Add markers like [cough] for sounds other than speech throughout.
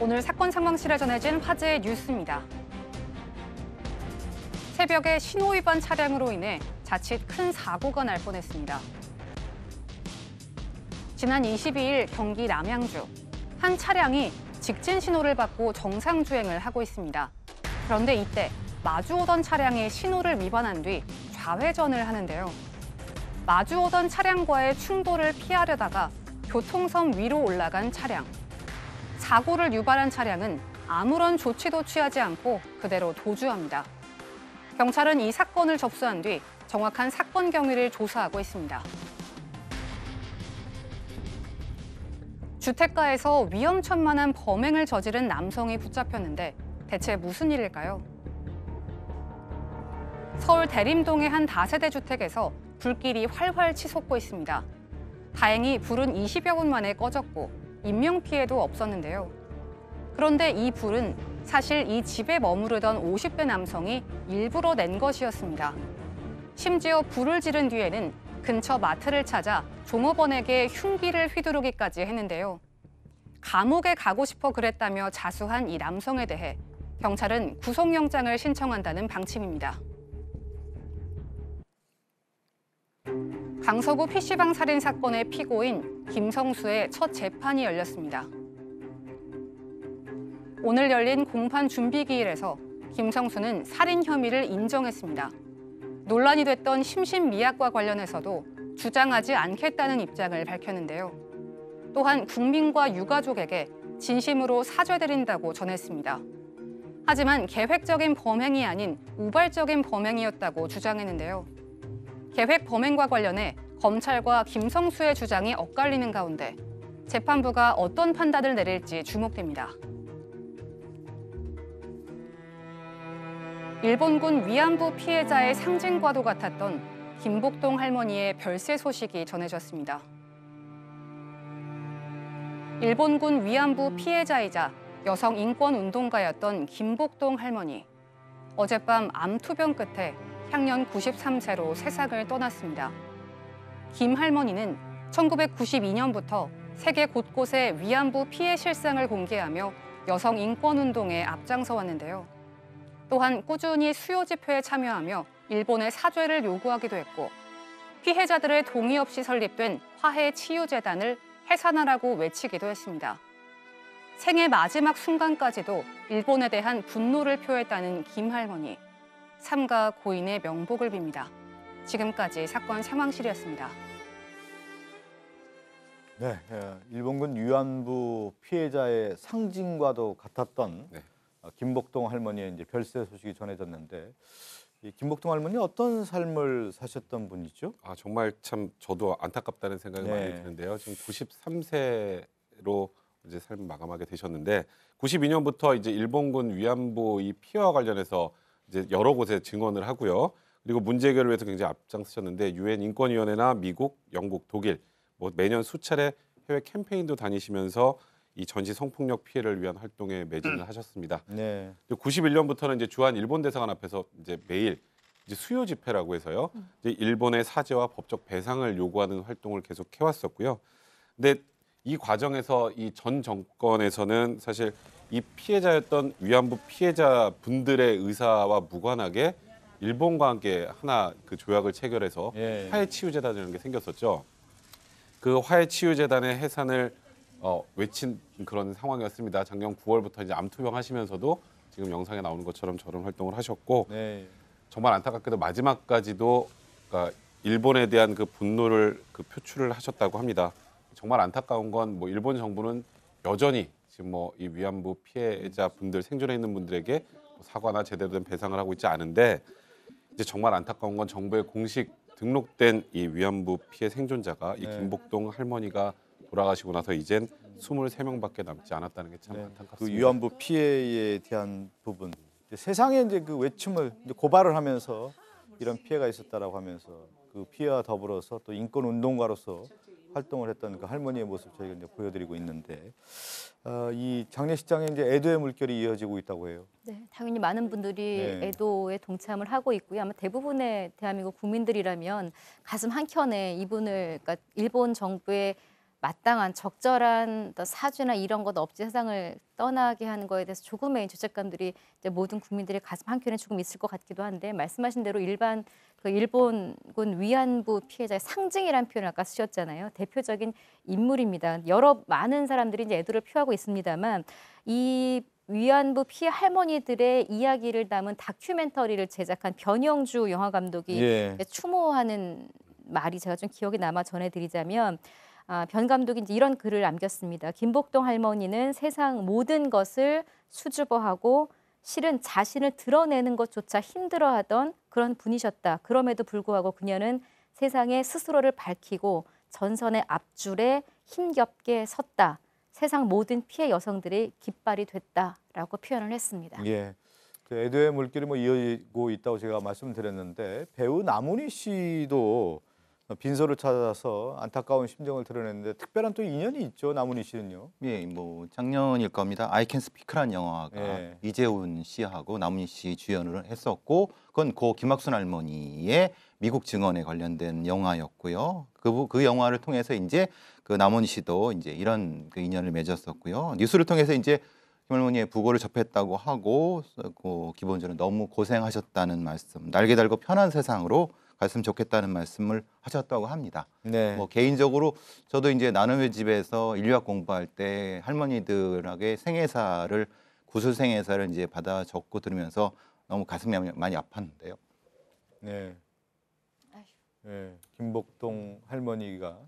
오늘 사건 상황실에 전해진 화제의 뉴스입니다. 새벽에 신호 위반 차량으로 인해 자칫 큰 사고가 날 뻔했습니다. 지난 22일 경기 남양주 한 차량이 직진 신호를 받고 정상 주행을 하고 있습니다. 그런데 이때 마주오던 차량이 신호를 위반한 뒤 좌회전을 하는데요. 마주오던 차량과의 충돌을 피하려다가 교통선 위로 올라간 차량. 사고를 유발한 차량은 아무런 조치도 취하지 않고 그대로 도주합니다. 경찰은 이 사건을 접수한 뒤 정확한 사건 경위를 조사하고 있습니다. 주택가에서 위험천만한 범행을 저지른 남성이 붙잡혔는데 대체 무슨 일일까요? 서울 대림동의 한 다세대 주택에서 불길이 활활 치솟고 있습니다. 다행히 불은 20여 분 만에 꺼졌고 인명 피해도 없었는데요. 그런데 이 불은 사실 이 집에 머무르던 50대 남성이 일부러 낸 것이었습니다. 심지어 불을 지른 뒤에는 근처 마트를 찾아 종업원에게 흉기를 휘두르기까지 했는데요. 감옥에 가고 싶어 그랬다며 자수한 이 남성에 대해 경찰은 구속영장을 신청한다는 방침입니다. 강서구 PC방 살인 사건의 피고인 김성수의 첫 재판이 열렸습니다. 오늘 열린 공판 준비기일에서 김성수는 살인 혐의를 인정했습니다. 논란이 됐던 심신 미약과 관련해서도 주장하지 않겠다는 입장을 밝혔는데요. 또한 국민과 유가족에게 진심으로 사죄드린다고 전했습니다. 하지만 계획적인 범행이 아닌 우발적인 범행이었다고 주장했는데요. 계획 범행과 관련해 검찰과 김성수의 주장이 엇갈리는 가운데 재판부가 어떤 판단을 내릴지 주목됩니다. 일본군 위안부 피해자의 상징과도 같았던 김복동 할머니의 별세 소식이 전해졌습니다. 일본군 위안부 피해자이자 여성 인권 운동가였던 김복동 할머니. 어젯밤 암 투병 끝에 향년 93세로 세상을 떠났습니다. 김 할머니는 1992년부터 세계 곳곳에 위안부 피해 실상을 공개하며 여성 인권 운동에 앞장서 왔는데요. 또한 꾸준히 수요 집회에 참여하며 일본의 사죄를 요구하기도 했고 피해자들의 동의 없이 설립된 화해 치유 재단을 해산하라고 외치기도 했습니다. 생애 마지막 순간까지도 일본에 대한 분노를 표했다는 김 할머니. 삼가 고인의 명복을 빕니다. 지금까지 사건 상황실이었습니다. 네, 예, 일본군 위안부 피해자의 상징과도 같았던 네. 어, 김복동 할머니의 이제 별세 소식이 전해졌는데 이 김복동 할머니 어떤 삶을 사셨던 분이죠? 아 정말 참 저도 안타깝다는 생각이 네. 많이 드는데요. 지금 93세로 이제 삶을 마감하게 되셨는데 92년부터 이제 일본군 위안부 이 피해와 관련해서 이제 여러 곳에 증언을 하고요. 그리고 문제 해결을 위해서 굉장히 앞장서셨는데 유엔 인권위원회나 미국, 영국, 독일 뭐 매년 수차례 해외 캠페인도 다니시면서 이 전시 성폭력 피해를 위한 활동에 매진을 하셨습니다. 네, 91년부터는 이제 주한 일본 대사관 앞에서 이제 매일 이제 수요 집회라고 해서요. 이제 일본의 사죄와 법적 배상을 요구하는 활동을 계속 해왔었고요. 근데 이 과정에서 이 전 정권에서는 사실 이 피해자였던 위안부 피해자 분들의 의사와 무관하게 일본과 함께 하나 그 조약을 체결해서 예. 화해 치유 재단이라는 게 생겼었죠. 그 화해 치유 재단의 해산을 어, 외친 그런 상황이었습니다. 작년 9월부터 이제 암투병 하시면서도 지금 영상에 나오는 것처럼 저런 활동을 하셨고 네, 정말 안타깝게도 마지막까지도 그러니까 일본에 대한 그 분노를 그 표출을 하셨다고 합니다. 정말 안타까운 건 뭐 일본 정부는 여전히 지금 뭐 이 위안부 피해자 분들 생존해 있는 분들에게 뭐 사과나 제대로 된 배상을 하고 있지 않은데 이제 정말 안타까운 건 정부의 공식 등록된 이 위안부 피해 생존자가 이 네. 김복동 할머니가 돌아가시고 나서 이젠 23명밖에 남지 않았다는 게참 네. 그 안타깝습니다. 위안부 피해에 대한 부분 세상에 이제 그 외침을 이제 고발을 하면서 이런 피해가 있었다라고 하면서 그 피해와 더불어서 또 인권 운동가로서 활동을 했던 그 할머니의 모습 저희가 이제 보여드리고 있는데 어, 이 장례식장에 이제 애도의 물결이 이어지고 있다고 해요. 네, 당연히 많은 분들이 네. 애도에 동참을 하고 있고요. 아마 대부분의 대한민국 국민들이라면 가슴 한 켠에 이분을 그러니까 일본 정부의 마땅한 적절한 사죄나 이런 것 없이 세상을 떠나게 하는 거에 대해서 조금의 죄책감들이 이제 모든 국민들의 가슴 한켠에 조금 있을 것 같기도 한데 말씀하신 대로 일반 그 일본군 위안부 피해자의 상징이라는 표현을 아까 쓰셨잖아요. 대표적인 인물입니다. 여러 많은 사람들이 이제 애도를 표하고 있습니다만 이 위안부 피해 할머니들의 이야기를 담은 다큐멘터리를 제작한 변영주 영화 감독이 예. 추모하는 말이 제가 좀 기억에 남아 전해드리자면 아, 변 감독이 이제 이런 글을 남겼습니다. 김복동 할머니는 세상 모든 것을 수줍어하고 실은 자신을 드러내는 것조차 힘들어하던 그런 분이셨다. 그럼에도 불구하고 그녀는 세상에 스스로를 밝히고 전선의 앞줄에 힘겹게 섰다. 세상 모든 피해 여성들의 깃발이 됐다라고 표현을 했습니다. 예. 그 애도의 물길이 뭐 이어지고 있다고 제가 말씀드렸는데 배우 남은희 씨도 빈소를 찾아서 안타까운 심정을 드러냈는데 특별한 또 인연이 있죠 남은희 씨는요. 예, 뭐 작년일 겁니다. I Can Speak라는 영화가 예. 이재훈 씨하고 남은희 씨 주연을 했었고 그건 고 김학순 할머니의 미국 증언에 관련된 영화였고요. 그, 부- 그 영화를 통해서 이제 그 남은희 씨도 이제 이런 그 인연을 맺었었고요. 뉴스를 통해서 이제 김 할머니의 부고를 접했다고 하고 그 기본적으로 너무 고생하셨다는 말씀, 날개 달고 편한 세상으로 갔으면 좋겠다는 말씀을 하셨다고 합니다. 네. 뭐 개인적으로 저도 이제 나눔의 집에서 인류학 공부할 때 할머니들에게 생애사를 구술 생애사를 이제 받아 적고 들으면서 너무 가슴이 많이- 아팠는데요. 네. 네. 김복동 할머니가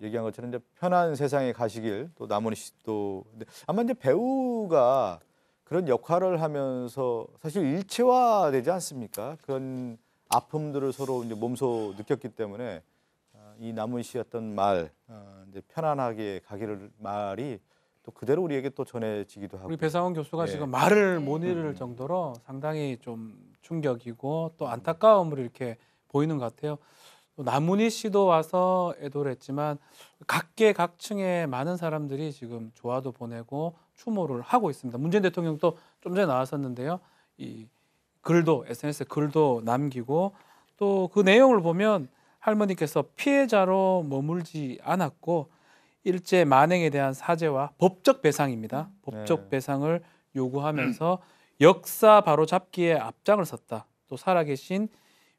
얘기한 것처럼 이제 편한 세상에 가시길 또 씨도 근데 아마 이제 배우가 그런 역할을 하면서 사실 일체화되지 않습니까? 그런 아픔들을 서로 이제 몸소 느꼈기 때문에 아, 이 남은 씨 어떤 말 아, 이제 편안하게 가기를 말이 또 그대로 우리에게 또 전해지기도 하고 우리 배상원 교수가 네. 지금 말을 못 잃을 음. 정도로 상당히 좀 충격이고 또 안타까움을 이렇게 보이는 것 같아요. 또 남문희 씨도 와서 애도를 했지만 각계각층의 많은 사람들이 지금 조화도 보내고 추모를 하고 있습니다. 문재인 대통령도 좀 전에 나왔었는데요. 이 글도 SNS에 글도 남기고 또 그 내용을 보면 할머니께서 피해자로 머물지 않았고 일제 만행에 대한 사죄와 법적 배상입니다. 법적 네. 배상을 요구하면서 역사 바로 잡기에 앞장을 섰다. 또 살아계신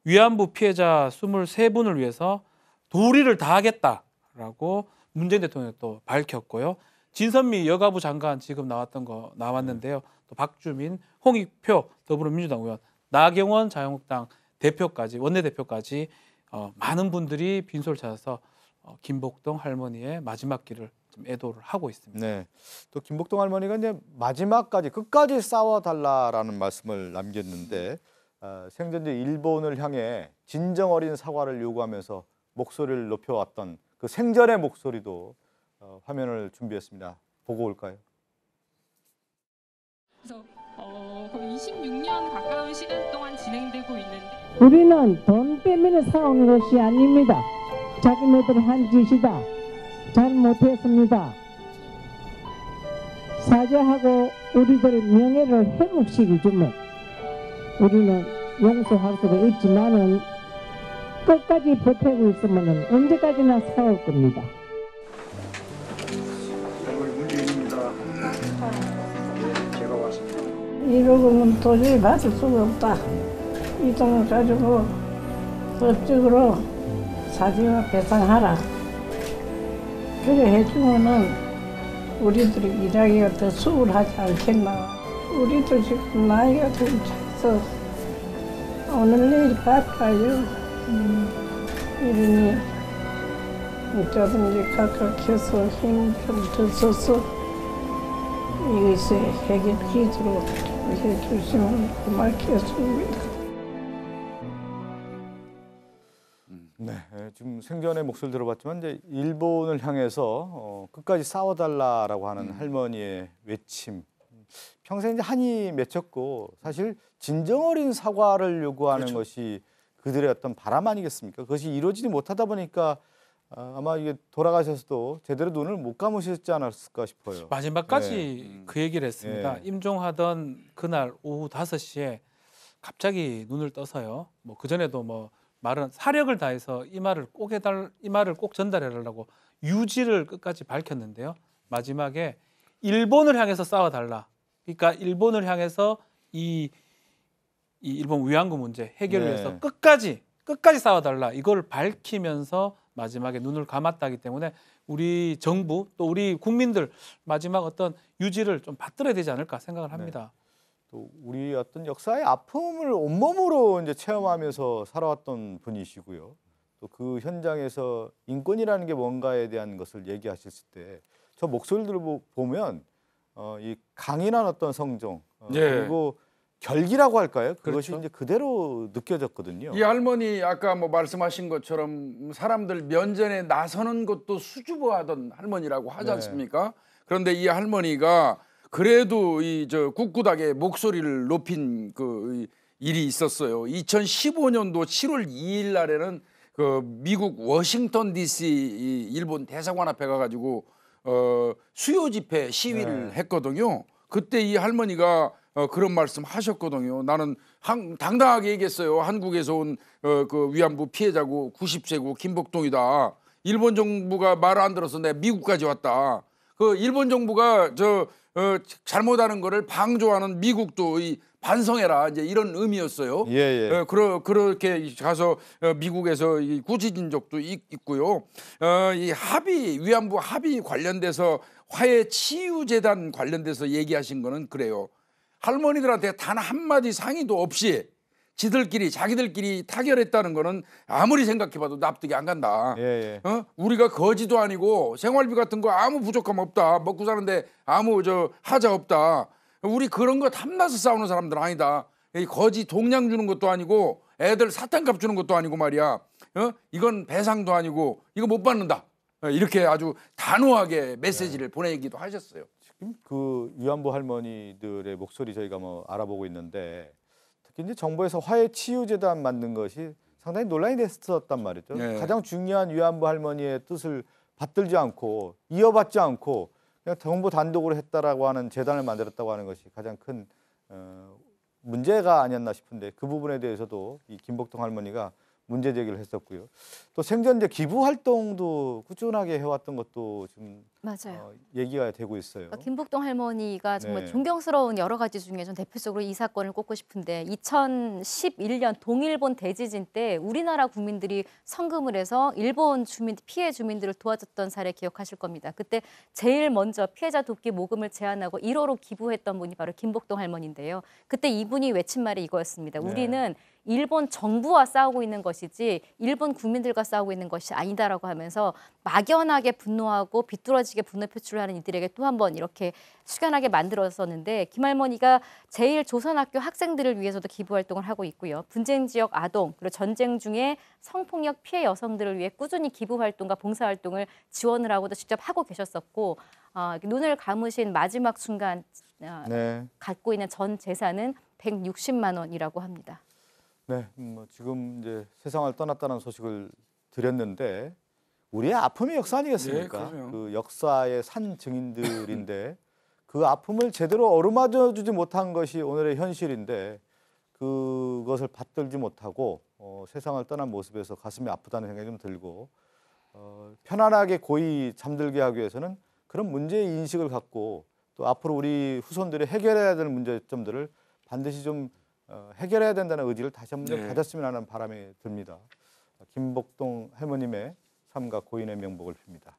위안부 피해자 23분을 위해서 도리를 다하겠다라고 문재인 대통령이 또 밝혔고요. 진선미 여가부 장관 지금 나왔던 거 나왔는데요. 또 박주민, 홍익표 더불어민주당 의원, 나경원 자유한국당 대표까지 원내대표까지 어, 많은 분들이 빈소를 찾아서 어, 김복동 할머니의 마지막 길을 좀 애도를 하고 있습니다. 네. 또 김복동 할머니가 이제 마지막까지 끝까지 싸워 달라라는 말씀을 남겼는데 어, 생전제 일본을 향해 진정 어린 사과를 요구하면서 목소리를 높여왔던 그 생전의 목소리도 어, 화면을 준비했습니다. 보고 올까요? 그래서 어, 거의 26년 가까운 시간 동안 진행되고 있는데 우리는 돈 때문에 싸우는 것이 아닙니다. 자기네들 한 짓이다. 잘못했습니다. 사죄하고 우리들 명예를 회복시켜주면 우리는 용서할 수가 있지만은 끝까지 버티고 있으면 언제까지나 싸울 겁니다. 이러고는 도저히 받을 수가 없다. 이 돈을 가지고 법적으로 사죄와 배상하라. 그래 해주면은 우리들이 일하기가 더 수월하지 않겠나. 우리도 지금 나이가 좀 차서 오늘 내일 바빠요. 음, 이러니 어쩌든지 각각해서 힘좀더 써서 이것이 해결되도 록 해주시면 고맙겠습니다. 네, 예, 지금 생전의 목소리를 들어봤지만 이제 일본을 향해서 어, 끝까지 싸워달라라고 하는 할머니의 외침. 평생 이제 한이 맺혔고 사실 진정 어린 사과를 요구하는 것이 그들의 어떤 바람 아니겠습니까? 그것이 이루어지지 못하다 보니까 아, 아마 이게 돌아가셔서도 제대로 눈을 못 감으셨지 않았을까 싶어요. 마지막까지 그 얘기를 했습니다. 네. 임종하던 그날 오후 5시에 갑자기 눈을 떠서요. 뭐 그전에도 뭐 말은 사력을 다해서 이 말을 꼭 해달 이 말을 꼭 전달해 달라고 유지를 끝까지 밝혔는데요. 마지막에 일본을 향해서 싸워 달라. 그러니까 일본을 향해서 이, 이 일본 위안부 문제 해결을 네. 위해서 끝까지 끝까지 싸워 달라. 이걸 밝히면서 마지막에 눈을 감았다기 때문에 우리 정부 또 우리 국민들 마지막 어떤 유지를 좀 받들어야 되지 않을까 생각을 합니다. 또 우리 어떤 역사의 아픔을 온몸으로 이제 체험하면서 살아왔던 분이시고요. 또 그 현장에서 인권이라는 게 뭔가에 대한 것을 얘기하셨을 때 저 목소리들을 보- 보면 어, 이 강인한 어떤 성정 어, 예. 그리고 결기라고 할까요? 그것이 그렇죠. 이제 그대로 느껴졌거든요. 이 할머니 아까 뭐 말씀하신 것처럼 사람들 면전에 나서는 것도 수줍어하던 할머니라고 하지 네. 않습니까? 그런데 이 할머니가 그래도 이 저 꿋꿋하게 목소리를 높인 그 일이 있었어요. 2015년도 7월 2일 날에는 그 미국 워싱턴 DC 이 일본 대사관 앞에 가가지고 어 수요 집회 시위를 네. 했거든요. 그때 이 할머니가 어, 그런 말씀 하셨거든요. 나는 한, 당당하게 얘기했어요. 한국에서 온 어, 그 위안부 피해자고 90세고 김복동이다. 일본 정부가 말안 들어서 내가 미국까지 왔다. 그 일본 정부가 저 어, 잘못하는 거를 방조하는 미국도 이 반성해라 이제 이런 의미였어요. 예, 예. 어, 그러, 그렇게 가서 어, 미국에서 이 구지진 적도 있, 있고요. 어, 이 합의 위안부 합의 관련돼서 화해 치유 재단 관련돼서 얘기하신 거는 그래요. 할머니들한테 단 한마디 상의도 없이 지들끼리 자기들끼리 타결했다는 거는 아무리 생각해봐도 납득이 안 간다. 예, 예. 어? 우리가 거지도 아니고 생활비 같은 거 아무 부족함 없다. 먹고 사는데 아무 저 하자 없다. 우리 그런 거 탐나서 싸우는 사람들 아니다. 이 거지 동량 주는 것도 아니고 애들 사탕값 주는 것도 아니고 말이야. 어? 이건 배상도 아니고 이거 못 받는다. 어, 이렇게 아주 단호하게 메시지를 보내기도 하셨어요. 그 위안부 할머니들의 목소리 저희가 뭐 알아보고 있는데 특히 이제 정부에서 화해 치유 재단 만든 것이 상당히 논란이 됐었단 말이죠. 네. 가장 중요한 위안부 할머니의 뜻을 받들지 않고 이어받지 않고 그냥 정부 단독으로 했다라고 하는 재단을 만들었다고 하는 것이 가장 큰 어, 문제가 아니었나 싶은데 그 부분에 대해서도 이 김복동 할머니가 문제 제기를 했었고요. 또 생전 이제 기부 활동도 꾸준하게 해왔던 것도 지금 맞아요. 어, 얘기가 되고 있어요. 그러니까 김복동 할머니가 정말 네. 존경스러운 여러 가지 중에 전 대표적으로 이 사건을 꼽고 싶은데 2011년 동일본 대지진 때 우리나라 국민들이 성금을 해서 일본 주민 피해 주민들을 도와줬던 사례 기억하실 겁니다. 그때 제일 먼저 피해자 돕기 모금을 제안하고 1호로 기부했던 분이 바로 김복동 할머니인데요. 그때 이분이 외친 말이 이거였습니다. 네. 우리는 일본 정부와 싸우고 있는 것이지 일본 국민들과 싸우고 있는 것이 아니다라고 하면서 막연하게 분노하고 비뚤어지게 분노 표출을 하는 이들에게 또 한 번 이렇게 숙연하게 만들었었는데 김할머니가 제일 조선학교 학생들을 위해서도 기부 활동을 하고 있고요. 분쟁 지역 아동 그리고 전쟁 중에 성폭력 피해 여성들을 위해 꾸준히 기부 활동과 봉사 활동을 지원을 하고도 직접 하고 계셨었고 어, 눈을 감으신 마지막 순간 어, 네. 갖고 있는 전 재산은 160만 원이라고 합니다. 네, 음, 뭐 지금 이제 세상을 떠났다는 소식을 드렸는데 우리의 아픔의 역사 아니겠습니까? 네. 그 역사의 산 증인들인데 [laughs] 그 아픔을 제대로 어루만져 주지 못한 것이 오늘의 현실인데 그것을 받들지 못하고 어, 세상을 떠난 모습에서 가슴이 아프다는 생각이 좀 들고 어, 편안하게 고이 잠들게 하기 위해서는 그런 문제 인식을 갖고 또 앞으로 우리 후손들이 해결해야 될 문제점들을 반드시 좀 어, 해결해야 된다는 의지를 다시 한번 네. 가졌으면 하는 바람이 듭니다. 김복동 할머님의 삶과 고인의 명복을 빕니다.